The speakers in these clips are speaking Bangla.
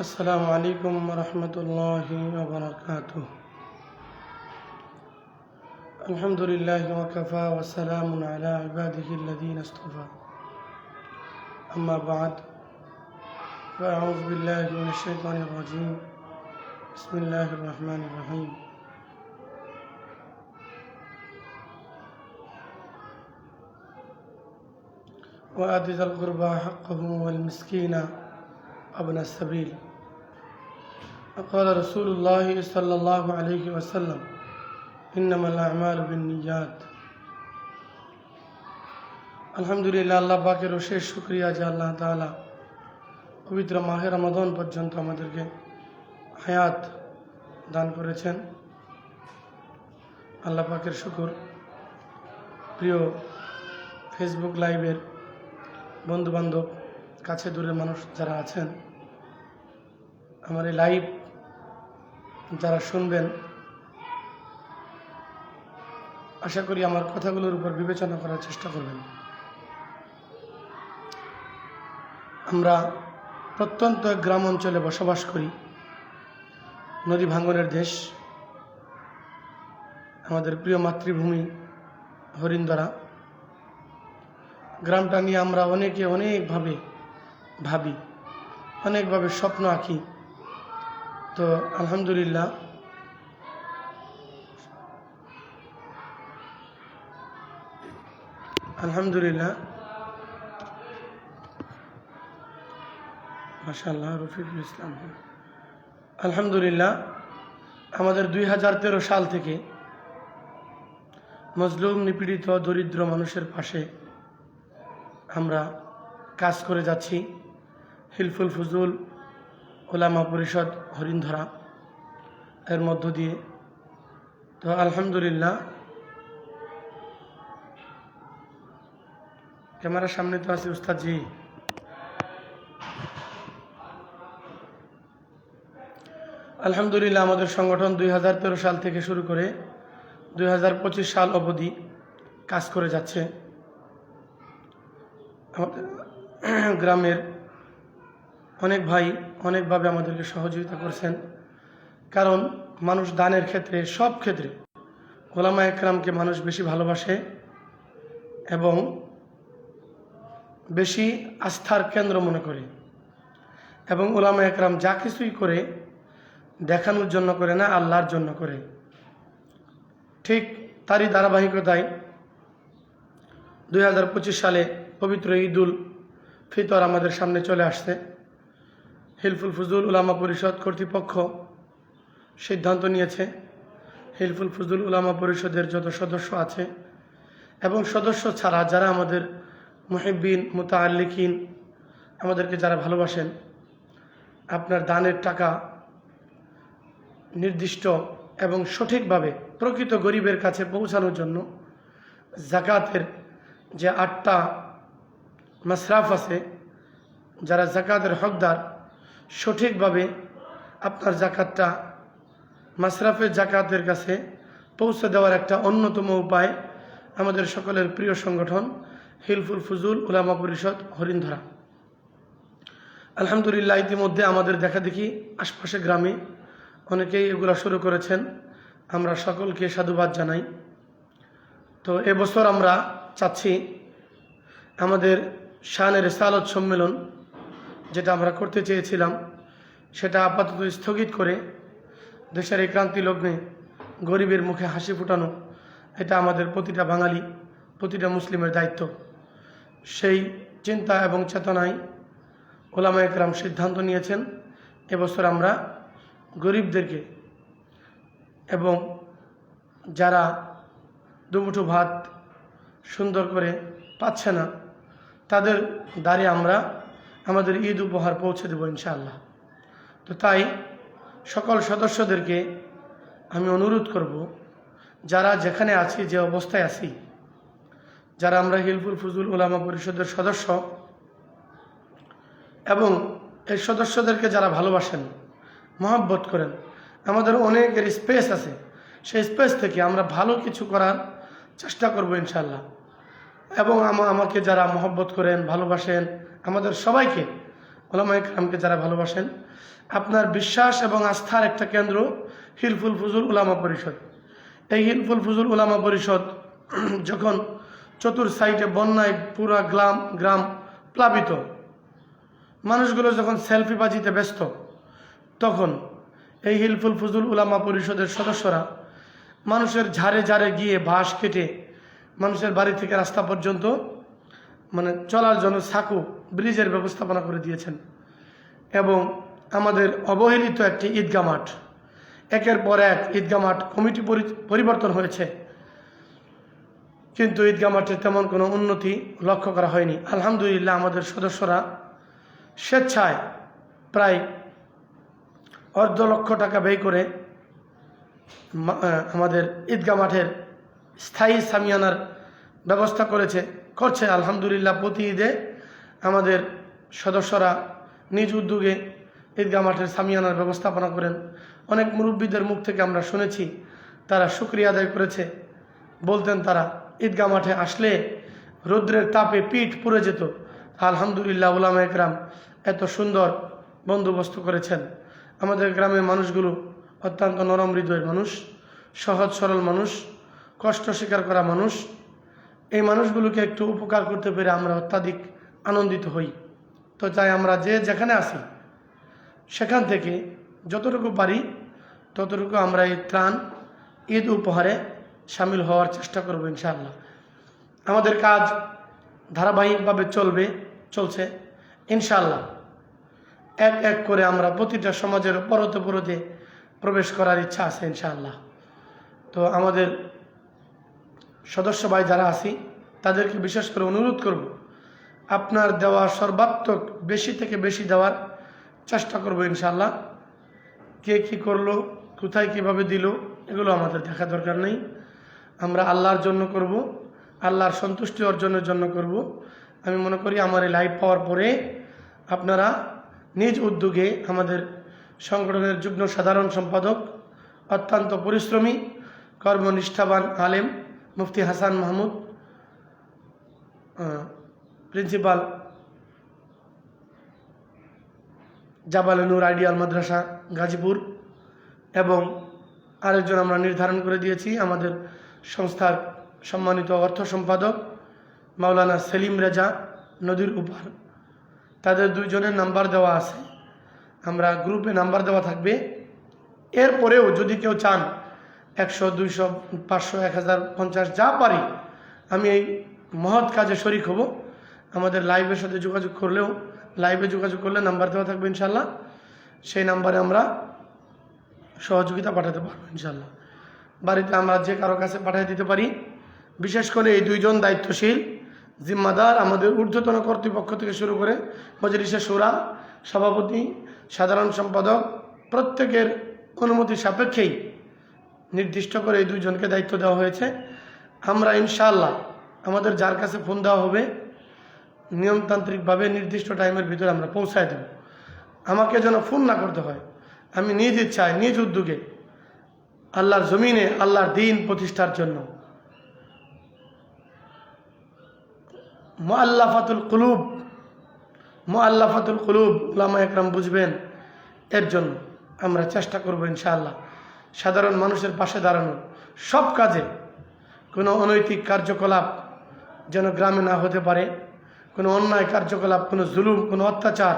السلام عليكم ورحمة الله وبركاته. الحمد لله وكفى وسلام على عباده الذين اصطفى. أما بعد فأعوذ بالله من الشيطان الرجيم. بسم الله الرحمن الرحيم. وآت ذا القربى حقه والمسكين وابن السبيل وقال رسول الله صلى الله عليه وسلم إنما الأعمال بالنيات আলহামদুলিল্লাহ আল্লাহ পাকের শেষ শুক্রিয়া যে আল্লাহ তাআলা পবিত্র মাহে রমাদন পর্যন্ত আমাদেরকে হায়াত দান করেছেন আল্লাহ পাকের শুকুর প্রিয় ফেসবুক লাইভের বন্ধু বান্ধব কাছে দূরের মানুষ যারা আছেন, আমার এই লাইভ যারা শুনবেন, আশা করি আমার কথাগুলোর উপর বিবেচনা করার চেষ্টা করবেন। আমরা প্রত্যন্ত এক গ্রাম অঞ্চলে বসবাস করি। নদী ভাঙ্গনের দেশ। আমাদের প্রিয় মাতৃভূমি হরিন্দরা গ্রামটা নিয়ে আমরা অনেকে অনেকভাবে ভাবি। অনেকভাবে স্বপ্ন আঁকি। তো আলহামদুলিল্লাহ। আলহামদুলিল্লাহ। মাশাল্লাহ রফিকুল ইসলাম। আলহামদুলিল্লাহ, আমাদের দুই হাজার তেরো সাল থেকে মজলুম, নিপীড়িত, দরিদ্র মানুষের পাশে আমরা কাজ করে যাচ্ছি। হিলফুল ফুজুল ওলামা পরিষদ হরিণধরা এর মধ্য দিয়ে। তো আলহামদুলিল্লাহ, ক্যামেরার সামনে তো আছে উস্তাদ জি আলহামদুলিল্লাহ, আমাদের সংগঠন দুই হাজার তেরো সাল থেকে শুরু করে দুই হাজার পঁচিশ সাল অবধি কাজ করে যাচ্ছে। আমাদের গ্রামের অনেক ভাই অনেকভাবে আমাদেরকে সহযোগিতা করছেন। কারণ মানুষ দানের ক্ষেত্রে, সব ক্ষেত্রে ওলামা একরামকে মানুষ বেশি ভালোবাসে এবং বেশি আস্থার কেন্দ্র মনে করে। এবং ওলামা একরাম যা কিছুই করে, দেখানোর জন্য করে না, আল্লাহর জন্য করে। ঠিক তারই ধারাবাহিকতায় দু হাজার পঁচিশ সালে পবিত্র ঈদুল ফিতর আমাদের সামনে চলে আসছে। হিলফুল ফুজুল উলামা পরিষদ কর্তৃপক্ষ সিদ্ধান্ত নিয়েছে, হিলফুল ফুজুল উলামা পরিষদের যত সদস্য আছে এবং সদস্য ছাড়া যারা আমাদের মুহিবিন মুতাল্লিকিন আমাদেরকে যারা ভালোবাসেন, আপনার দানের টাকা নির্দিষ্ট এবং সঠিকভাবে প্রকৃত গরিবের কাছে পৌঁছানোর জন্য জাকাতের যে আটটা মাসরাফ আছে, যারা জাকাতের হকদার সঠিকভাবে আপনার জাকাতটা, মাসরাফের জাকাতের কাছে পৌঁছে দেওয়ার একটা অন্যতম উপায় আমাদের সকলের প্রিয় সংগঠন হিলফুল ফুজুল উলামা পরিষদ হরিণধরা। আলহামদুলিল্লাহ, ইতিমধ্যে আমাদের দেখা দেখি আশপাশে গ্রামে অনেকেই এগুলা শুরু করেছেন। আমরা সকলকে সাধুবাদ জানাই। তো এবছর আমরা চাচ্ছি আমাদের শানের সালত সম্মেলন যেটা আমরা করতে চেয়েছিলাম, সেটা আপাতত স্থগিত করে দেশের এই ক্রান্তি লগ্নে গরিবের মুখে হাসি ফুটানো, এটা আমাদের প্রতিটা বাঙালি, প্রতিটা মুসলিমের দায়িত্ব। সেই চিন্তা এবং চেতনায় ওলামা একরাম সিদ্ধান্ত নিয়েছেন, এবছর আমরা গরিবদেরকে এবং যারা দুমুঠো ভাত সুন্দর করে পাচ্ছে না, তাদের দ্বারে আমরা আমাদের ঈদ উপহার পৌঁছে দেবো ইনশাআল্লাহ। তো তাই সকল সদস্যদেরকে আমি অনুরোধ করব, যারা যেখানে আছি, যে অবস্থায় আছি, যারা আমরা হিলফুল ফুজুল ওলামা পরিষদের সদস্য এবং এই সদস্যদেরকে যারা ভালোবাসেন, মহাব্বত করেন, আমাদের অনেকের স্পেস আছে, সেই স্পেস থেকে আমরা ভালো কিছু করার চেষ্টা করব ইনশাল্লাহ এবং আমা- আমাকে যারা মহব্বত করেন, ভালোবাসেন আমাদের সবাইকে ওলামা ইকরামকে যারা ভালোবাসেন, আপনার বিশ্বাস এবং আস্থার একটা কেন্দ্র হিলফুল ফুজুল উলামা পরিষদ। এই হিলফুল ফুজুল উলামা পরিষদ যখন চতুর সাইডে বন্যায় পুরা গ্রাম গ্রাম প্লাবিত, মানুষগুলো যখন সেলফি বাজিতে ব্যস্ত, তখন এই হিলফুল ফুজুল উলামা পরিষদের সদস্যরা মানুষের ঝাড়ে ঝাড়ে গিয়ে বাঁশ কেটে মানুষের বাড়ি থেকে রাস্তা পর্যন্ত মানে চলার জন্য সাকু ব্রিজের ব্যবস্থাপনা করে দিয়েছেন। এবং আমাদের অবহেলিত একটি ঈদগা মাঠ। একের পর এক ঈদগা মাঠ কমিটি পরি- পরিবর্তন হয়েছে। কিন্তু ঈদগা মাঠে তেমন কোনো উন্নতি লক্ষ্য করা হয়নি। আলহামদুলিল্লাহ আমাদের সদস্যরা স্বেচ্ছায় প্রায় অর্ধ লক্ষ টাকা ব্যয় করে আমাদের ঈদগা মাঠের স্থায়ী সামিয়ানার ব্যবস্থা করেছে, করছে। আলহামদুলিল্লাহ প্রতি ঈদে আমাদের সদস্যরা নিজ উদ্যোগে ঈদগা মাঠের সামিয়ানার ব্যবস্থাপনা করেন। অনেক মুরব্বীদের মুখ থেকে আমরা শুনেছি, তারা শুক্রিয়া আদায় করেছে। বলতেন তারা ঈদগা মাঠে আসলে রৌদ্রের তাপে পিঠ পুড়ে যেত। আলহামদুলিল্লাহ, উলামা একরাম এত সুন্দর বন্দোবস্ত করেছেন। আমাদের গ্রামের মানুষগুলো অত্যন্ত নরম হৃদয়ের মানুষ, সহজ সরল মানুষ, কষ্ট স্বীকার করা মানুষ। এই মানুষগুলোকে একটু উপকার করতে পেরে আমরা অত্যাধিক আনন্দিত হই। তো চাই আমরা যে যেখানে আসি সেখান থেকে যতটুকু পারি, ততটুকু আমরা এই ত্রাণ, ঈদ উপহারে সামিল হওয়ার চেষ্টা করব ইনশাআল্লাহ। আমাদের কাজ ধারাবাহিকভাবে চলবে, চলছে ইনশাআল্লাহ। এক এক করে আমরা প্রতিটা সমাজের পরতে পরতে প্রবেশ করার ইচ্ছা আছে ইনশাআল্লাহ। তো আমাদের সদস্য ভাই যারা আছি, তাদেরকে বিশেষ করে অনুরোধ করব আপনার দেওয়া সর্বাত্মক বেশি থেকে বেশি দেওয়ার চেষ্টা করব ইনশাল্লাহ কে কি করল, কোথায় কীভাবে দিল, এগুলো আমাদের দেখা দরকার নেই। আমরা আল্লাহর জন্য করব, আল্লাহর সন্তুষ্টি অর্জনের জন্য করব। আমি মনে করি আমার এই লাইভ পাওয়ার পরে আপনারা নিজ উদ্যোগে আমাদের সংগঠনের যুগ্ম সাধারণ সম্পাদক, অত্যন্ত পরিশ্রমী, কর্মনিষ্ঠাবান আলেম মুফতি হাসান মাহমুদ প্রিন্সিপাল জাবাল নূর আইডিয়াল মাদ্রাসা, গাজীপুর এবং আরেকজন আমরা নির্ধারণ করে দিয়েছি, আমাদের সংস্থার সম্মানিত অর্থ সম্পাদক মাওলানা সেলিম রেজা নদীর উপার। তাদের দুইজনের নাম্বার দেওয়া আছে। আমরা গ্রুপে নাম্বার দেওয়া থাকবে। এরপরেও যদি কেউ চান একশো, দুইশো, পাঁচশো, এক হাজার, পঞ্চাশ, যা পারি, আমি এই মহৎ কাজে শরিক হব। আমাদের লাইভের সাথে যোগাযোগ করলেও লাইভে যোগাযোগ করলে নাম্বার দেওয়া থাকবে ইনশাল্লাহ সেই নাম্বারে আমরা সহযোগিতা পাঠাতে পারব ইনশাল্লাহ বাড়িতে আমরা যে কারও কাছে পাঠিয়ে দিতে পারি, বিশেষ করে এই দুইজন দায়িত্বশীল, জিম্মাদার, আমাদের ঊর্ধ্বতন কর্তৃপক্ষ থেকে শুরু করে মজলিসে সুরা, সভাপতি, সাধারণ সম্পাদক, প্রত্যেকের অনুমতি সাপেক্ষেই নির্দিষ্ট করে এই দুইজনকে দায়িত্ব দেওয়া হয়েছে। আমরা ইনশাআল্লাহ, আমাদের যার কাছে ফোন দেওয়া হবে নিয়মতান্ত্রিকভাবে নির্দিষ্ট টাইমের ভিতরে আমরা পৌঁছায় দেব। আমাকে যেন ফোন না করতে হয়। আমি নিজ ইচ্ছায়, নিজ উদ্যোগে আল্লাহর জমিনে আল্লাহর দিন প্রতিষ্ঠার জন্য মোয়াল্লাফাতুল কুলুব মোয়াল্লাফাতুল কুলুব উলামা একরাম বুঝবেন, এর জন্য আমরা চেষ্টা করব ইনশাআল্লাহ সাধারণ মানুষের পাশে দাঁড়ানো সব কাজে কোনো অনৈতিক কার্যকলাপ যেন গ্রামে না হতে পারে। কোনো অন্যায় কার্যকলাপ, কোনো জুলুম, কোনো অত্যাচার,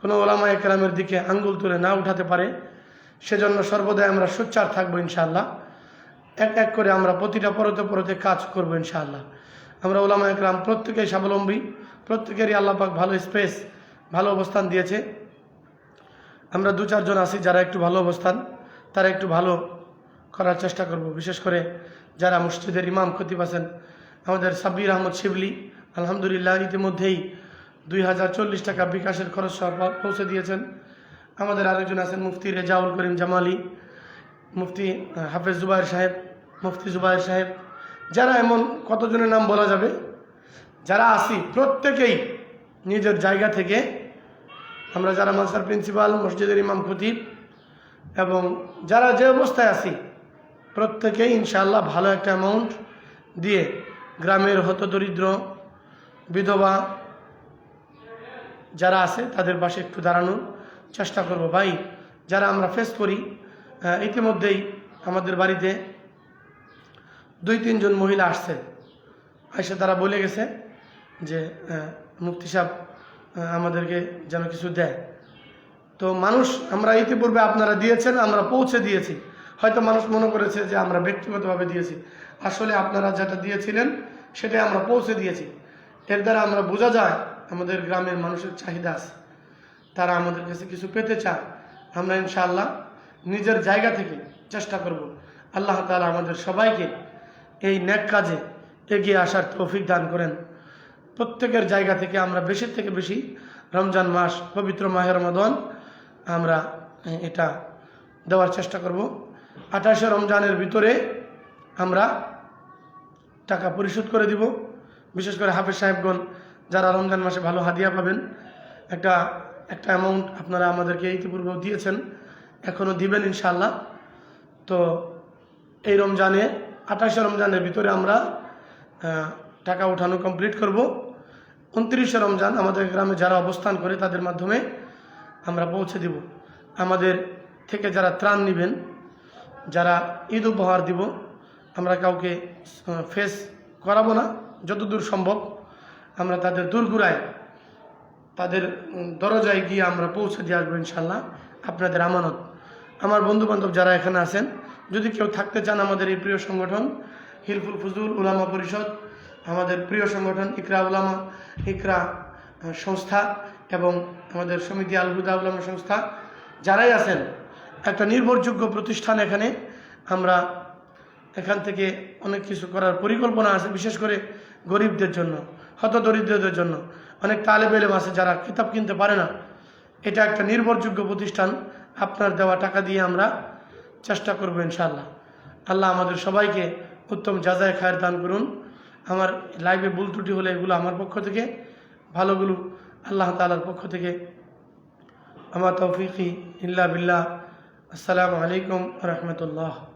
কোনো ওলামা একরামের দিকে আঙ্গুল তুলে না উঠাতে পারে, সেজন্য সর্বদাই আমরা সোচ্চার থাকব ইনশাআল্লাহ। এক এক করে আমরা প্রতিটা পরতে পরতে কাজ করব ইনশাআল্লাহ। আমরা ওলামা একরাম প্রত্যেকেই স্বাবলম্বী, প্রত্যেকেরই আল্লাপাক ভালো স্পেস, ভালো অবস্থান দিয়েছে। আমরা দু চারজন আছি যারা একটু ভালো অবস্থান, তারা একটু ভালো করার চেষ্টা করব। বিশেষ করে যারা মসজিদের ইমাম খতিব আছেন, আমাদের সাব্বির আহমদ শিবলি আলহামদুলিল্লাহ, ইতিমধ্যেই দুই হাজার চল্লিশ টাকা বিকাশের খরচ পৌঁছে দিয়েছেন। আমাদের আরেকজন আছেন মুফতি রেজাউল করিম জামালি, মুফতি হাফেজ জুবাইর সাহেব, মুফতি জুবাইর সাহেব। যারা এমন কতজনের নাম বলা যাবে? যারা আসি প্রত্যেকেই নিজের জায়গা থেকে আমরা যারা মানসার প্রিন্সিপাল, মসজিদের ইমাম, খতিব এবং যারা যে অবস্থায় আছি, প্রত্যেকেই ইনশাআল্লাহ ভালো একটা অ্যামাউন্ট দিয়ে গ্রামের হতদরিদ্র বিধবা যারা আছে তাদের পাশে একটু দাঁড়ানোর চেষ্টা করব। ভাই যারা আমরা ফেস করি ইতিমধ্যেই আমাদের বাড়িতে দুই তিনজন মহিলা আসছে। এসে তারা বলে গেছে যে আহ, মুফতি সাহেব আমাদেরকে যেন কিছু দেয়। তো মানুষ আমরা ইতিপূর্বে আপনারা দিয়েছেন আমরা পৌঁছে দিয়েছি। হয়তো মানুষ মনে করেছে যে আমরা ব্যক্তিগতভাবে দিয়েছি। আসলে আপনারা যেটা দিয়েছিলেন সেটাই আমরা পৌঁছে দিয়েছি। এর দ্বারা আমরা বোঝা যায় আমাদের গ্রামের মানুষের চাহিদা আছে। তারা আমাদের কাছে কিছু পেতে চায়। আমরা ইনশাআল্লাহ নিজের জায়গা থেকে চেষ্টা করব। আল্লাহ তাআলা আমাদের সবাইকে এই ন্যাক কাজে এগিয়ে আসার তৌফিক দান করেন। প্রত্যেকের জায়গা থেকে আমরা বেশি থেকে বেশি রমজান মাস, পবিত্র মাহের রমাদন আমরা এটা দেওয়ার চেষ্টা করব। আঠাশে রমজানের ভিতরে আমরা টাকা পরিশোধ করে দিব। বিশেষ করে হাফেজ সাহেবগণ, যারা রমজান মাসে ভালো হাদিয়া পাবেন, একটা একটা অ্যামাউন্ট আপনারা আমাদেরকে ইতিপূর্বেও দিয়েছেন, এখনও দিবেন ইনশাল্লাহ তো এই রমজানে, আঠাশে রমজানের ভিতরে আমরা টাকা উঠানো কমপ্লিট করব। উনত্রিশে রমজান আমাদের গ্রামে যারা অবস্থান করে তাদের মাধ্যমে আমরা পৌঁছে দিব। আমাদের থেকে যারা ত্রাণ নেবেন, যারা ঈদ উপহার দিব, আমরা কাউকে ফেস করাবো না। যতদূর সম্ভব আমরা তাদের দূরগুড়ায়, তাদের দরজায় গিয়ে আমরা পৌঁছে দিয়ে আসব ইনশাল্লাহ আপনাদের আমানত। আমার বন্ধু বান্ধব যারা এখানে আছেন, যদি কেউ থাকতে চান আমাদের এই প্রিয় সংগঠন, হিলফুল ফুজুল উলামা পরিষদ, আমাদের প্রিয় সংগঠন ইকরা উলামা, ইকরা সংস্থা এবং আমাদের সমিতি আল হুদা উলামা সংস্থা, যারাই আছেন, একটা নির্ভরযোগ্য প্রতিষ্ঠান এখানে। আমরা এখান থেকে অনেক কিছু করার পরিকল্পনা আছে। বিশেষ করে গরিবদের জন্য হত দরিদ্রদের জন্য। অনেক তালেব এলেম আছে যারা কিতাব কিনতে পারে না। এটা একটা নির্ভরযোগ্য প্রতিষ্ঠান। আপনার দেওয়া টাকা দিয়ে আমরা চেষ্টা করব ইনশাআল্লাহ। আল্লাহ আমাদের সবাইকে উত্তম যাজায় খায়ের দান করুন। আমার লাইভে ভুল ত্রুটি হলে এগুলো আমার পক্ষ থেকে, ভালোগুলো আল্লাহ তালার পক্ষ থেকে আমার তৌফিকি ইল্লা বিল্লাহ। আসসালামু আলাইকুম রহমতুল্লাহ।